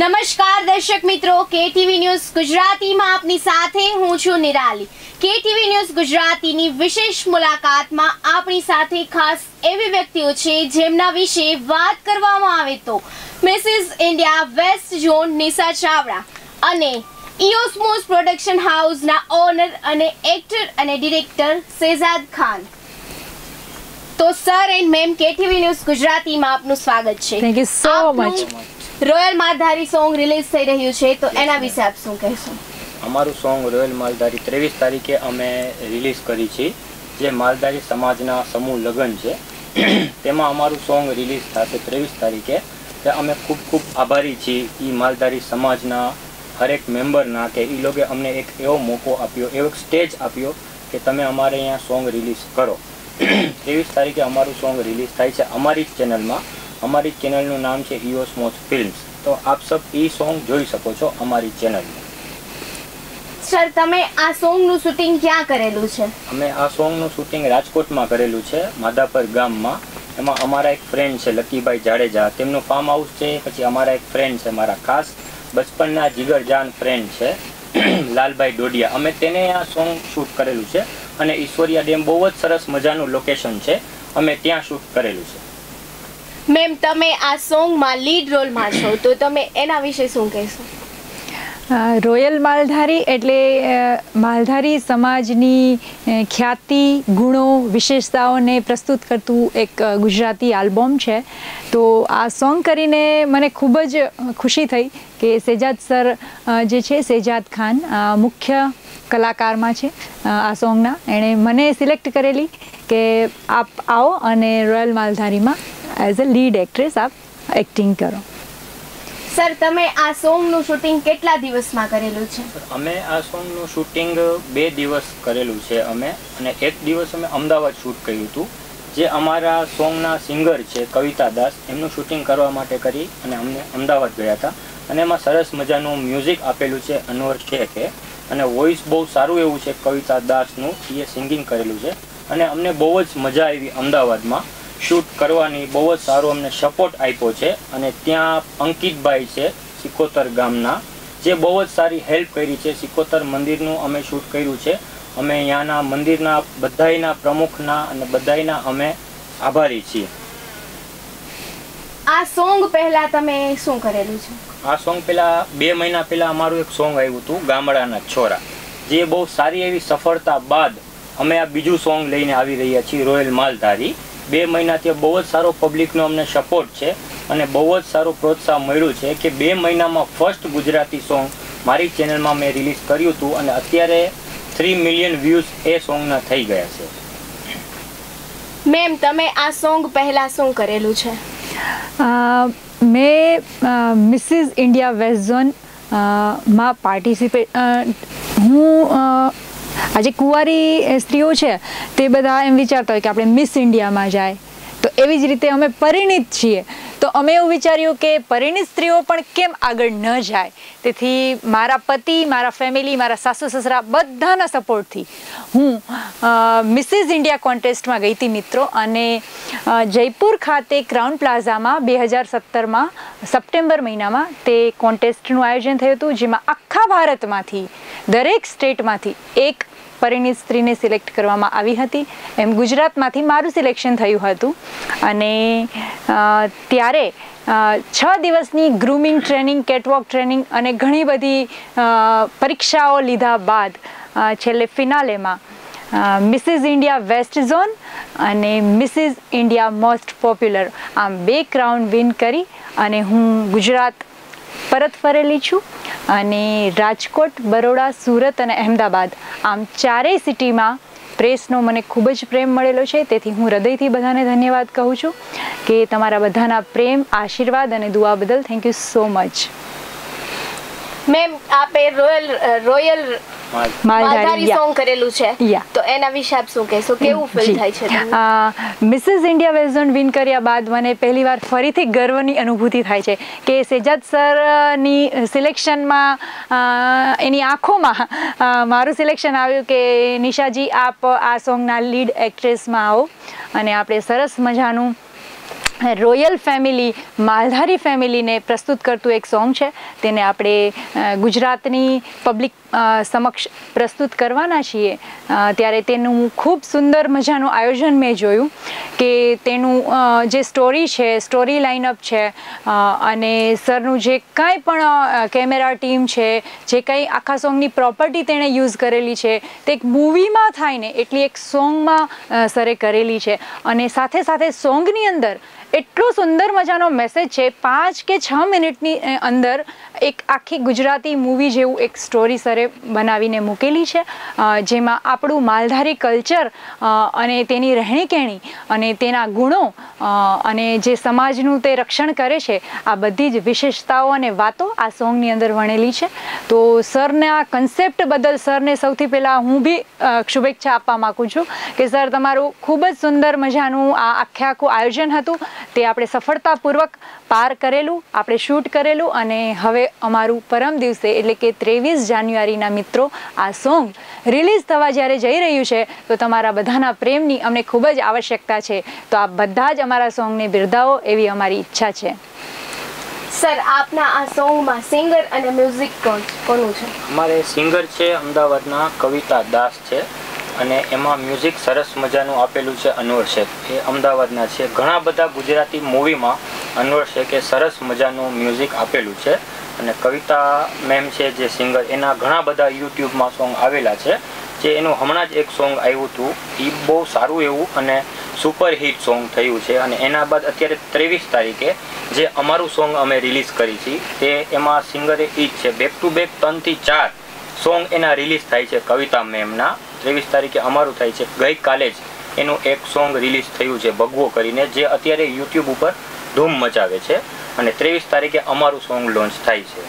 નમસ્કાર દર્શક મિત્રો કેટીવી ન્યૂઝ ગુજરાતીમાં આપની સાથે હું છું નિરાલી. કેટીવી ન્યૂઝ ગુજરાતીની વિશેષ મુલાકાતમાં આપણી સાથે ખાસ એવી વ્યક્તિઓ છે જેમના વિશે વાત કરવામાં આવે તો Mrs India west zone Nisha Chavda અને ઇયોસ્મોસ પ્રોડક્શન હાઉસના ઓનર અને એક્ટર અને ડિરેક્ટર શેઝાદ ખાન. તો sir and ma'am KTV news ગુજરાતીમાં આપનું સ્વાગત છે. Thank you so much. Royal Maldhari song release થઈ રહ્યું છે, તો એના વિશે આપ શું કહેશો? અમારું સોંગ રોયલ માલધારી ત્રેવીસ તારીખે અમે રિલીઝ કરી છે, જે માલધારી સમાજના સમૂહ લગ્ન છે. તેમાં અમારું સોંગ રિલીઝ થશે ત્રેવીસ તારીખે. તે અમે ખૂબ ખૂબ આભારી છીએ એ માલધારી સમાજના હરેક મેમ્બરના કે એ લોકોએ અમને એક એવો મોકો આપ્યો, એવો એક સ્ટેજ આપ્યો કે તમે અમારે અહીંયા સોંગ રિલીઝ કરો. ત્રેવીસ તારીખે અમારું સોંગ રિલીઝ થાય છે અમારી જ ચેનલમાં. અમારી ચેનલનું નામ છે ઇયોસ્મોસ ફિલ્મ્સ. તો આપ સબ એ સોંગ જોઈ શકો છો અમારી ચેનલમાં. સર તમે આ સોંગનું શૂટિંગ ક્યાં કરેલું છે? અમે આ સોંગનું શૂટિંગ રાજકોટમાં કરેલું છે માધાપર ગામમાં. એમાં અમારા એક ફ્રેન્ડ છે લકીભાઈ જાડેજા. તેમનું ફાર્મ હાઉસ છે પછી અમારા એક ફ્રેન્ડ છે મારા ખાસ બચપનના જીગરજાન ફ્રેન્ડ છે લાલભાઈ ડોડિયા. અમે તેને આ સોંગ શૂટ કરેલું છે અને ઈશ્વરિયા ડેમ બહુ જ સરસ મજાનું લોકેશન છે. અમે ત્યાં શૂટ કરેલું છે. મેમ, તમે આ સોંગમાં લીડ રોલમાં છો તો તમે એના વિશે શું કહેશો? રોયલ માલધારી એટલે માલધારી સમાજની ખ્યાતિ, ગુણો, વિશેષતાઓને પ્રસ્તુત કરતું એક ગુજરાતી આલ્બમ છે. તો આ સોંગ કરીને મને ખૂબ જ ખુશી થઈ કે સેજાદ સર જે છે, સેજાદ ખાન મુખ્ય કલાકારમાં છે આ સોંગના. એણે મને સિલેક્ટ કરેલી કે આપ આવો અને રોયલ માલધારીમાં એઝ અ લીડ એક્ટ્રેસ આપ એક્ટિંગ કરો. સર તમે આ સોંગનું શૂટિંગ કેટલા દિવસમાં કરેલું છે? અમે આ સોંગનું શૂટિંગ બે દિવસ કરેલું છે અમે અને એક દિવસ અમે અમદાવાદ શૂટ કર્યું હતું. જે અમારા સોંગના સિંગર છે કવિતા દાસ એમનું શૂટિંગ કરવા માટે કરી અને અમને અમદાવાદ ગયા હતા. અને એમાં સરસ મજાનું મ્યુઝિક આપેલું છે અનવર શેખે. અને વોઇસ બહુ સારું એવું છે કવિતા દાસનું એ સિંગિંગ કરેલું છે. અને અમને બહુ જ મજા આવી અમદાવાદમાં. શૂટ કરવાની બહુ જ સારો અમને સપોર્ટ આપ્યો છે. અને ત્યાં અંકિતભાઈ છે સિકોતર ગામના જે બહુ જ સારી હેલ્પ કરી છે. સિકોતર મંદિરનું અમે શૂટ કર્યું છે. અમે અહીંયાના મંદિરના બધાયના પ્રમુખના અને બધાયના અમે આભારી છીએ. આ સોંગ પહેલા તમે શું કરેલું છે? આ સોંગ પહેલા બે મહિના પહેલા અમારું એક સોંગ આવ્યું હતું ગામડાના છોરા. જે બહુ સારી એવી સફળતા બાદ અમે આ બીજું સોંગ લઈને આવી રહ્યા છીએ રોયલ માલધારી બે મહિનાથી બહુ જ સારો પબ્લિકનો અમને સપોર્ટ છે અને બહુ જ સારું પ્રોત્સાહન મળ્યું છે કે બે મહિનામાં ફર્સ્ટ ગુજરાતી સોંગ મારી ચેનલમાં મેં રિલીઝ કર્યું હતું અને અત્યારે થ્રી મિલિયન વ્યૂઝ એ સોંગના થઈ ગયા છે. મેમ તમે આ સોંગ પહેલા શું કરેલું છે? મેં મિસિસ ઇન્ડિયા વેસ્ટ ઝોનમાં પાર્ટિસિપેટ હું આજે કુંવારી સ્ત્રીઓ છે તે બધા એમ વિચારતા હોય કે આપણે મિસ ઇન્ડિયામાં જાય. તો એવી જ રીતે અમે પરિણિત છીએ. તો અમે એવું વિચાર્યું કે પરિણિત સ્ત્રીઓ પણ કેમ આગળ ન જાય? તેથી મારા પતિ, મારા ફેમિલી મારા સાસુ, સસરા બધાના સપોર્ટથી હું મિસિસ ઇન્ડિયા કોન્ટેસ્ટમાં ગઈ હતી મિત્રો અને જયપુર ખાતે ક્રાઉન પ્લાઝામાં બે હજાર સત્તરમાં સપ્ટેમ્બર મહિનામાં તે કોન્ટેસ્ટનું આયોજન થયું હતું, જેમાં આખા ભારતમાંથી, દરેક સ્ટેટમાંથી એક પરિણીત સ્ત્રીને સિલેક્ટ કરવામાં આવી હતી. એમ ગુજરાતમાંથી મારું સિલેક્શન થયું હતું. અને ત્યારે છ દિવસની ગ્રૂમિંગ ટ્રેનિંગ કેટવોક ટ્રેનિંગ અને ઘણી બધી પરીક્ષાઓ લીધા બાદ છેલ્લે ફિનાલેમાં મિસિસ ઇન્ડિયા વેસ્ટ ઝોન અને મિસિસ ઇન્ડિયા મોસ્ટ પોપ્યુલર આમ બે ક્રાઉન વિન કરી અને હું ગુજરાત પરત ફરેલી છું અને રાજકોટ, બરોડા, સુરત અને અહેમદાબાદ આમ ચારેય સિટીમાં પ્રેસનો મને ખૂબ જ પ્રેમ મળેલો છે. તેથી હું હૃદયથી બધાને ધન્યવાદ કહું છું કે તમારા બધાના પ્રેમ, આશીર્વાદ અને દુઆ બદલ thank you so much ma'am આપે રોયલ રોયલ માલધારી સોંગ કરેલું છે. તો એના વિશે આપ શું કહેશો? કેવું ફીલ થાય છે? મિસિસ ઇન્ડિયા વેઝન વિન કર્યા બાદ મને પહેલીવાર ફરીથી ગર્વની અનુભૂતિ થાય છે કે સેજાદ સરની સિલેક્શનમાં એની આંખોમાં મારું સિલેક્શન આવ્યું કે નિશાજી આપ આ સોંગના લીડ એક્ટ્રેસમાં આવો. અને આપણે સરસ મજાનું રોયલ ફેમિલી માલધારી ફેમિલીને પ્રસ્તુત કરતું એક સોંગ છે. તેને આપણે ગુજરાતની પબ્લિક સમક્ષ પ્રસ્તુત કરવાના છીએ. ત્યારે તેનું ખૂબ સુંદર મજાનું આયોજન મેં જોયું કે તેનું જે સ્ટોરી છે, સ્ટોરી લાઇનઅપ છે અને સરનું જે કાંઈ પણ કેમેરા ટીમ છે, જે કંઈ આખા સોંગની પ્રોપર્ટી તેણે યુઝ કરેલી છે, તે એક મૂવીમાં થાય ને એટલી એક સોંગમાં સરે કરેલી છે. અને સાથે સાથે સોંગની અંદર એટલો સુંદર મજાનો મેસેજ છે, પાંચ કે છ મિનિટની અંદર એક આખી ગુજરાતી મૂવી જેવું એક સ્ટોરી સરે બનાવીને મૂકેલી છે જેમાં આપણું માલધારી કલ્ચર અને તેની રહેણીકહેણી, અને તેના ગુણો અને જે સમાજનું તે રક્ષણ કરે છે, આ બધી જ વિશેષતાઓ અને વાતો આ સોંગની અંદર વણેલી છે. તો સરના કન્સેપ્ટ બદલ સરને સૌથી પહેલાં હું બી શુભેચ્છા આપવા માગું છું કે સર તમારું ખૂબ જ સુંદર મજાનું આ આખે આખું આયોજન હતું. તે આપણે સફળતાપૂર્વક પાર કરેલું, આપણે શૂટ કરેલું, અને હવે અમારું પરમ દિવસે એટલે કે ત્રેવીસ જાન્યુઆરીના મિત્રો આ સોંગ રિલીઝ થવા જ્યારે જઈ રહ્યું છે તો તમારા બધાના પ્રેમની અમને ખૂબ જ આવશ્યકતા છે. તો આ બધા જ અમારા સોંગને બિરદાવો એવી અમારી ઈચ્છા છે. સર આપના આ સોંગમાં સિંગર અને મ્યુઝિક કોણ કોનું છે? અમારે સિંગર છે અમદાવાદના કવિતા દાસ છે અને એમાં મ્યુઝિક સરસ મજાનું આપેલું છે અનવર શેખ એ અમદાવાદના છે. ઘણા બધા ગુજરાતી મૂવીમાં અનવર શેખે સરસ મજાનું મ્યુઝિક આપેલું છે. અને કવિતા મેમ છે જે સિંગર એના ઘણા બધા યુટ્યુબમાં સોંગ આવેલા છે. જે એનું હમણાં જ એક સોંગ આવ્યું હતું. એ બહુ સારું એવું અને સુપર હિટ સોંગ થયું છે. અને એના બાદ અત્યારે ત્રેવીસ તારીખે જે અમારું સોંગ અમે રિલીઝ કરી છે, તે એમાં સિંગરે ઈ જ છે. બેક ટુ બેક ત્રણથી ચાર સોંગ એના રિલીઝ થાય છે કવિતા મેમના ત્રેવીસ તારીખે અમારું થાય છે. ગઈકાલે જ એનું એક સોંગ રિલીઝ થયું છે ભગવો કરીને, જે અત્યારે યુટ્યુબ ઉપર ધૂમ મચાવે છે અને ત્રેવીસ તારીખે અમારું સોંગ લોન્ચ થાય છે.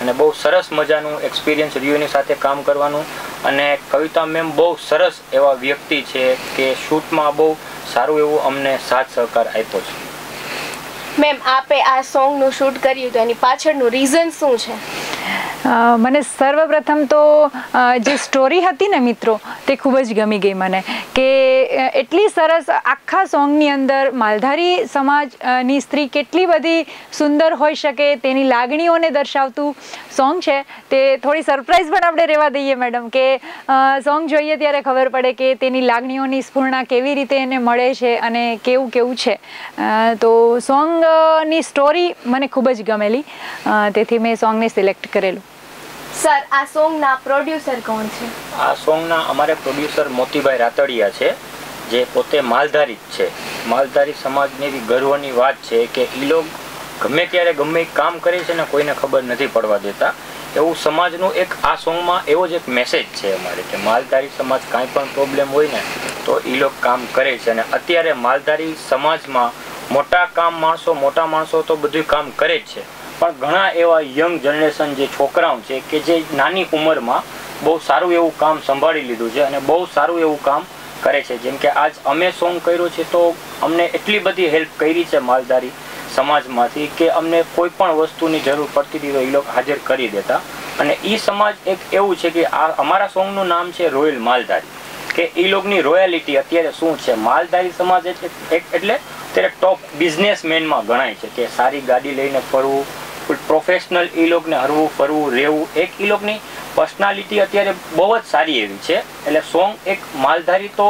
અને બહુ સરસ મજાનું એક્સપિરિયન્સ રહ્યું સાથે કામ કરવાનું અને કવિતા મેમ બહુ સરસ એવા વ્યક્તિ છે કે શૂટમાં બહુ સારું એવું અમને સાથ સહકાર આપ્યો છે. મેમ આપે આ સોંગનું શૂટ કર્યું તો એની પાછળનું રીઝન શું છે? મને સર્વપ્રથમ તો જે સ્ટોરી હતી ને મિત્રો, તે ખૂબ જ ગમી ગઈ મને કે એટલી સરસ આખા સોંગની અંદર માલધારી સમાજની સ્ત્રી કેટલી બધી સુંદર હોઈ શકે, તેની લાગણીઓને દર્શાવતું સોંગ છે. તે થોડી સરપ્રાઈઝ પણ આપણે રહેવા દઈએ મેડમ કે સોંગ જોઈએ ત્યારે ખબર પડે કે તેની લાગણીઓની સ્ફૂર્ણા કેવી રીતે એને મળે છે અને કેવું કેવું છે. તો સોંગની સ્ટોરી મને ખૂબ જ ગમેલી. તેથી મેં સોંગને સિલેક્ટ કરેલું. સર, આ સોંગના પ્રોડ્યુસર કોણ છે? આ સોંગના અમારે પ્રોડ્યુસર મોતીભાઈ રાતડિયા છે, જે પોતે માલધારી જ છે. માલધારી સમાજની એવી ગર્વની વાત છે કે એ લોકો ગમે ત્યારે ગમે કામ કરે છે ને કોઈને ખબર નથી પડવા દેતા. એવું સમાજનું એક આ સોંગમાં એવો જ એક મેસેજ છે અમારે કે માલધારી સમાજ કાંઈ પણ પ્રોબ્લેમ હોય ને તો એ લોકો કામ કરે છે અને અત્યારે માલધારી સમાજમાં મોટા કામ માણસો, મોટા માણસો તો બધું કામ કરે જ છે. પણ ઘણા એવા યંગ જનરેશન જે છોકરાઓ છે કે જે નાની ઉંમરમાં બહુ સારું એવું કામ સંભાળી લીધું છે અને બહુ સારું એવું કામ કરે છે. જેમ કે આજ અમે સોંગ કર્યું છે તો અમને એટલી બધી હેલ્પ કરી છે માલધારી સમાજમાંથી કે અમને કોઈ પણ વસ્તુની જરૂર પડતી હતી તો એ લોકો હાજર કરી દેતા. અને એ સમાજ એક એવું છે કે આ અમારા સોંગનું નામ છે રોયલ માલધારી. કે એ લોકોની રોયાલિટી અત્યારે શું છે? માલધારી સમાજ એટલે અત્યારે ટોપ બિઝનેસમેનમાં ગણાય છે કે સારી ગાડી લઈને ફરવું પ્રોફેશનલ એ લોકોને હરવું, ફરવું, રહેવું એક એ લોકોની પર્સનાલિટી અત્યારે બહુ જ સારી એવી છે. એટલે સોંગ એક માલધારી તો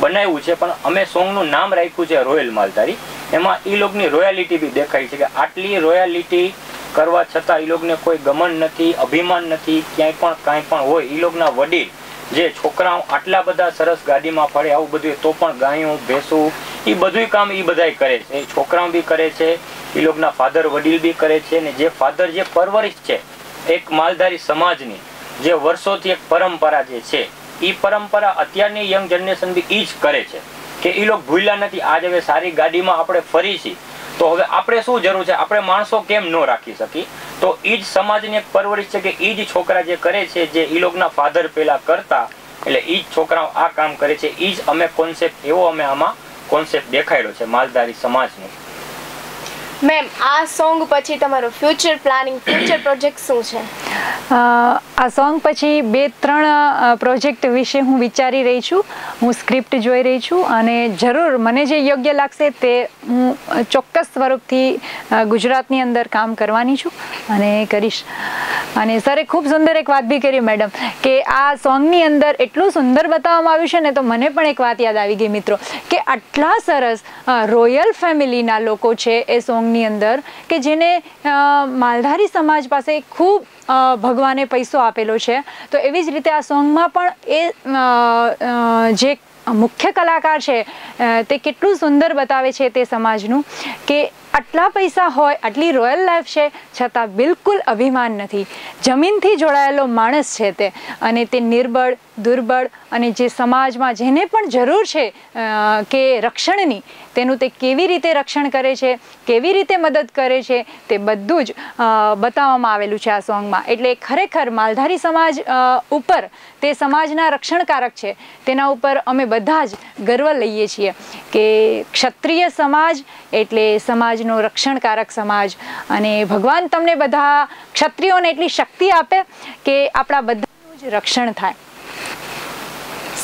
બનાવ્યું છે, પણ અમે સોંગનું નામ રાખ્યું છે રોયલ માલધારી. એમાં એ લોકોની રોયાલિટી બી દેખાય છે કે આટલી રોયાલિટી કરવા છતાં એ લોકોને કોઈ ગમન નથી, અભિમાન નથી, ક્યાંય પણ કાંઈ પણ હોય એ લોકોના વડીલ જે છોકરાઓ આટલા બધા સરસ ગાડીમાં ફરે, આવું બધું તો પણ ગાયું, ભેંસું એ બધું કામ એ બધાય કરે છે. એ છોકરાઓ બી કરે છે એ લોકોના ફાધર વડીલ બી કરે છે ને જે ફાધર જે પરવરિશ છે, એક માલધારી સમાજની, જે વર્ષોથી એક પરંપરા જે છે એ પરંપરા અત્યારની યંગ જનરેશન બી એ જ કરે છે. કે એ લોકો ભૂલ્યા નથી, આજ હવે સારી ગાડીમાં આપણે ફરી છીએ તો હવે આપણે શું જરૂર છે? આપણે માણસો કેમ ન રાખી શકી તો એ જ સમાજની એક પરવરિશ છે કે એ જ છોકરા જે કરે છે, જે એ લોકોના ફાધર પહેલા કરતા, એટલે એ જ છોકરાઓ આ કામ કરે છે. એ જ અમે કોન્સેપ્ટ એવો અમે આમાં કોન્સેપ્ટ દેખાડ્યો છે માલધારી સમાજનો. મેમ આ સોંગ પછી તમારો ફ્યુચર પ્લાનિંગ ફ્યુચર પ્રોજેક્ટ શું છે? આ સોંગ પછી બે ત્રણ પ્રોજેક્ટ વિશે હું વિચારી રહી છું. હું સ્ક્રિપ્ટ જોઈ રહી છું અને જરૂર મને જે યોગ્ય લાગશે તે હું ચોક્કસ સ્વરૂપથી ગુજરાતની અંદર કામ કરવાની છું અને કરીશ. અને સરે ખૂબ સુંદર એક વાત બી કરી મેડમ કે આ સોંગની અંદર એટલું સુંદર બતાવવામાં આવ્યું છે ને તો મને પણ એક વાત યાદ આવી ગઈ, મિત્રો, કે આટલા સરસ રોયલ ફેમિલીના લોકો છે એ સોંગની અંદર કે જેને માલધારી સમાજ પાસે ખૂબ ભગવાને પૈસો આપેલો છે. તો એવી જ રીતે આ સોંગમાં પણ એ જે મુખ્ય કલાકાર છે તે કેટલું સુંદર બતાવે છે તે સમાજનું કે આટલા પૈસા હોય, આટલી રોયલ લાઈફ છે, છતાં બિલકુલ અભિમાન નથી. જમીનથી જોડાયેલો માણસ છે તે. અને તે નિર્બળ, દુર્બળ અને જે સમાજમાં જેને પણ જરૂર છે કે રક્ષણની તેનું તે કેવી રીતે રક્ષણ કરે છે, કેવી રીતે મદદ કરે છે, તે બધું જ બતાવવામાં આવેલું છે આ સોંગમાં. એટલે ખરેખર માલધારી સમાજ ઉપર તે સમાજના રક્ષણકારક છે. તેના ઉપર અમે બધા જ ગર્વ લઈએ છીએ કે ક્ષત્રિય સમાજ એટલે સમાજનો રક્ષણકારક સમાજ. અને ભગવાન તમને બધા ક્ષત્રિયોને એટલી શક્તિ આપે કે આપણા બધાનું જ રક્ષણ થાય.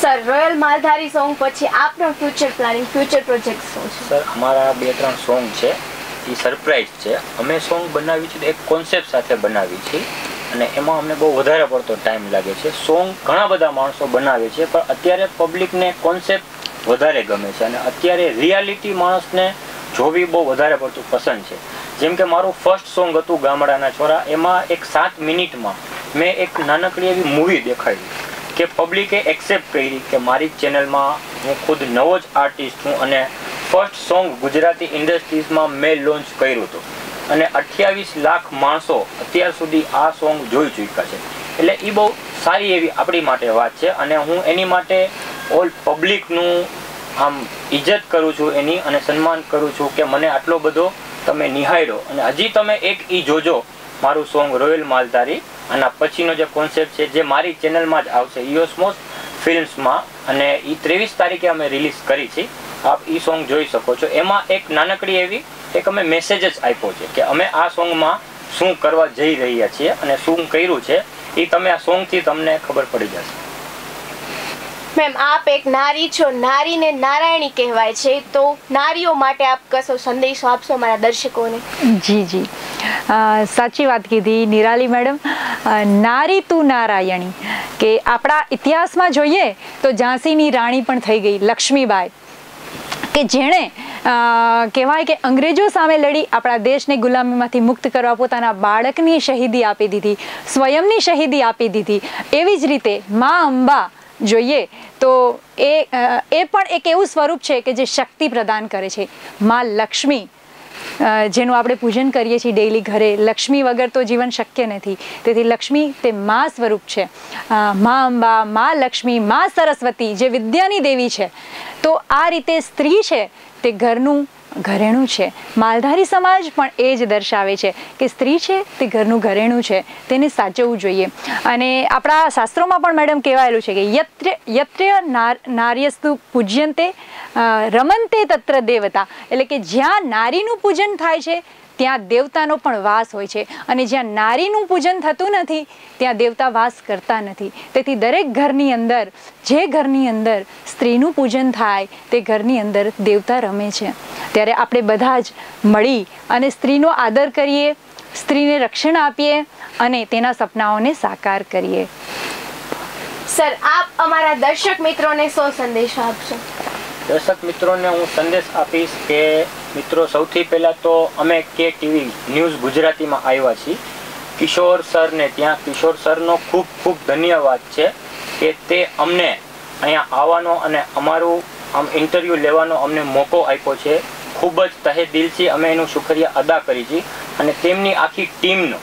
સર રોયલ માલધારી સોંગ પછી આપનો ફ્યુચર પ્લાનિંગ ફ્યુચર પ્રોજેક્ટ શું છે? સર અમારા બે ત્રણ સોંગ છે. એ સરપ્રાઈઝ છે. અમે સોંગ બનાવી છે એક કોન્સેપ્ટ સાથે બનાવી છે. અને એમાં અમને બહુ વધારે પડતો ટાઈમ લાગે છે. સોંગ ઘણા બધા માણસો બનાવે છે, પણ અત્યારે પબ્લિકને કોન્સેપ્ટ વધારે ગમે છે. અને અત્યારે રિયાલિટી માણસને જોવી બહુ વધારે પડતું પસંદ છે. જેમ કે મારું ફર્સ્ટ સોંગ હતું ગામડાના છોરા. એમાં એક સાત મિનિટમાં મેં એક નાનકડી એવી મૂવી દેખાડી કે પબ્લિકે એક્સેપ્ટ કરી કે મારી ચેનલમાં હું ખુદ નવો જ આર્ટિસ્ટ છું અને ફર્સ્ટ સોંગ ગુજરાતી ઇન્ડસ્ટ્રીઝમાં મેં લોન્ચ કર્યું હતું. અને અઠ્યાવીસ લાખ માણસો અત્યાર સુધી આ સોંગ જોઈ ચૂક્યા છે. એટલે એ બહુ સારી એવી આપણી માટે વાત છે અને હું એની માટે ઓલ પબ્લિકનું આમ ઇજ્જત કરું છું એની અને સન્માન કરું છું કે મને આટલો બધો તમે નિહાળ્યો. અને હજી તમે એક ઈ જોજો, મારું સોંગ રોયલ માલધારી આના પછીનો જે કોન્સેપ્ટ છે જે મારી ચેનલમાં જ આવશે ઇયોસ્મોસ ફિલ્મ્સમાં અને એ ત્રેવીસ તારીખે અમે રિલીઝ કરી છે. આપ એ સોંગ જોઈ શકો છો. એમાં એક નાનકડી એવી એક અમે મેસેજ જ આપ્યો છે કે અમે આ સોંગમાં શું કરવા જઈ રહ્યા છીએ અને શું કર્યું છે એ તમે આ સોંગથી તમને ખબર પડી જશે. મેમ આપ એક નારી છો. નારીને નારાયણી કહેવાય છે. તો નારીઓ માટે આપ કશો સંદેશો આપશો મારા દર્શકોને? જી જી. સાચી વાત કીધી નિરાલી મેડમ. નારી તું નારાયણી, કે આપણા ઇતિહાસમાં જોઈએ તો ઝાંસીની રાણી પણ થઈ ગઈ, લક્ષ્મીબાઈ. કે જેણે કહેવાય કે અંગ્રેજો સામે લડી, આપણા દેશને ગુલામીમાંથી મુક્ત કરવા પોતાના બાળકની શહીદી આપી દીધી, સ્વયંની શહીદી આપી દીધી. એવી જ રીતે મા અંબા જોઈએ તો એ એ પણ એક એવું સ્વરૂપ છે કે જે શક્તિ પ્રદાન કરે છે. મા લક્ષ્મી જેનું આપણે પૂજન કરીએ છીએ ડેઈલી ઘરે, લક્ષ્મી વગર તો જીવન શક્ય નથી. તેથી લક્ષ્મી તે મા સ્વરૂપ છે. મા અંબા, મા લક્ષ્મી, મા સરસ્વતી જે વિદ્યાની દેવી છે. તો આ રીતે સ્ત્રી છે તે ઘરનું ઘરેણું છે. માલધારી સમાજ પણ એ જ દર્શાવે છે કે સ્ત્રી છે તે ઘરનું ઘરેણું છે, તેને સાચવવું જોઈએ. અને આપણા શાસ્ત્રોમાં પણ મેડમ કહેવાયેલું છે કે યત્ર યત્ર નાર- નાર્યસ્તુ પૂજ્યંતે રમંતે તત્ર દેવતા. એટલે કે જ્યાં નારીનું પૂજન થાય છે ત્યાં દેવતાનો પણ વાસ હોય છે. અને જ્યાં નારીનું પૂજન થતું નથી ત્યાં દેવતા વાસ કરતા નથી. તેથી દરેક ઘરની અંદર જે ઘરની અંદર સ્ત્રીનું પૂજન થાય તે ઘરની અંદર દેવતા રમે છે. ત્યારે આપણે બધા જ મળી અને સ્ત્રીનો આદર કરીએ સ્ત્રીને રક્ષણ આપીએ અને તેના સપનાઓને સાકાર કરીએ. સર આપ અમારા દર્શક મિત્રોને શો સંદેશ આપશો? દર્શક મિત્રોને હું સંદેશ આપીશ કે મિત્રો, સૌથી પહેલાં તો અમે કે ટીવી ન્યૂઝ ગુજરાતીમાં આવ્યા છીએ. કિશોર સરને, ત્યાં કિશોર સરનો ખૂબ ખૂબ ધન્યવાદ છે કે તે અમને અહીંયા આવવાનો અને અમારું આમ ઇન્ટરવ્યૂ લેવાનો અમને મોકો આપ્યો છે. ખૂબ જ તહે દિલથી અમે એનું શુક્રિયા અદા કરી છીએ અને તેમની આખી ટીમનો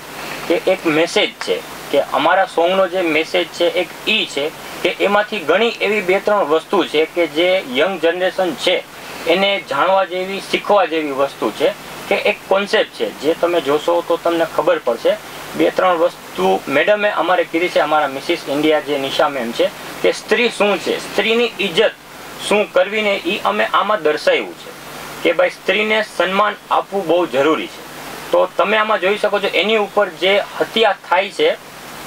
કે એક મેસેજ છે કે અમારા સોંગનો જે મેસેજ છે, એક ઈ છે કે એમાંથી ઘણી એવી બે ત્રણ વસ્તુ છે કે જે યંગ જનરેશન છે એને જાણવા જેવી, શીખવા જેવી વસ્તુ છે કે એક કોન્સેપ્ટ છે. જે તમે જોશો તો તમને ખબર પડશે. બે, ત્રણ વસ્તુ મેડમે અમારે કીધી છે, અમારા મિસિસ ઇન્ડિયા જે નિશા મેમ છે, કે સ્ત્રી શું છે? સ્ત્રીની ઇજ્જત શું કરવી ને એ અમે આમાં દર્શાવ્યું છે કે ભાઈ સ્ત્રીને સન્માન આપવું બહુ જરૂરી છે. તો તમે આમાં જોઈ શકો છો, એની ઉપર જે હત્યા થાય છે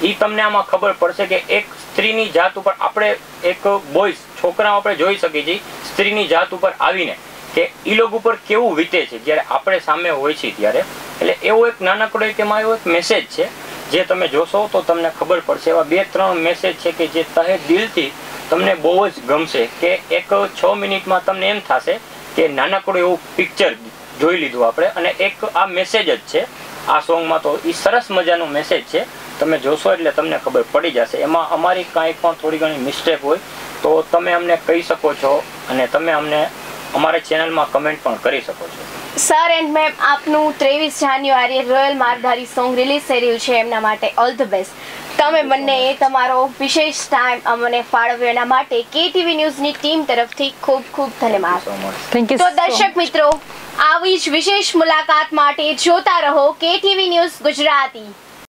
એ તમને આમાં ખબર પડશે કે એક સ્ત્રીની જાત ઉપર આપણે એક બોયસ છોકરાઓ આપણે જોઈ શકીએ છીએ સ્ત્રીની જાત ઉપર આવીને કે એ લોકો ઉપર કેવું વીતે છે, જ્યારે આપણે સામે હોય છીએ ત્યારે. એટલે એવો એક નાનકડો એક એમાં એવો એક મેસેજ છે. જે તમે જોશો તો તમને ખબર પડશે. એવા બે ત્રણ મેસેજ છે કે જે તહે દિલથી તમને બહુ જ ગમશે કે એક છ મિનિટમાં તમને એમ થશે કે નાનકડું એવું પિક્ચર જોઈ લીધું આપણે. અને એક આ મેસેજ જ છે. આ સોંગમાં તો એ સરસ મજાનો મેસેજ છે. તમે જોશો એટલે તમને ખબર પડી જશે. એમાં અમારી કાંઈ પણ થોડી ઘણી મિસ્ટેક હોય તો તમે અમને કહી શકો છો અને તમે અમને અમારા ચેનલમાં કમેન્ટ પણ કરી શકો છો. સર એન્ડ મેમ આપનું ત્રેવીસ જાન્યુઆરીએ રોયલ મારધારી સોંગ રિલીઝ થઈ રહ્યું છે એમના માટે ઓલ ધ બેસ્ટ તમે બંનેએ તમારો વિશેષ ટાઈમ અમને ફાળવ્યો એના માટે કેટીવી ન્યૂઝની ટીમ તરફથી ખૂબ ખૂબ ધન્યવાદ. થેન્ક યુ તો દર્શક મિત્રો આવી જ વિશેષ મુલાકાત માટે જોતા રહો કેટીવી ન્યૂઝ ગુજરાતી.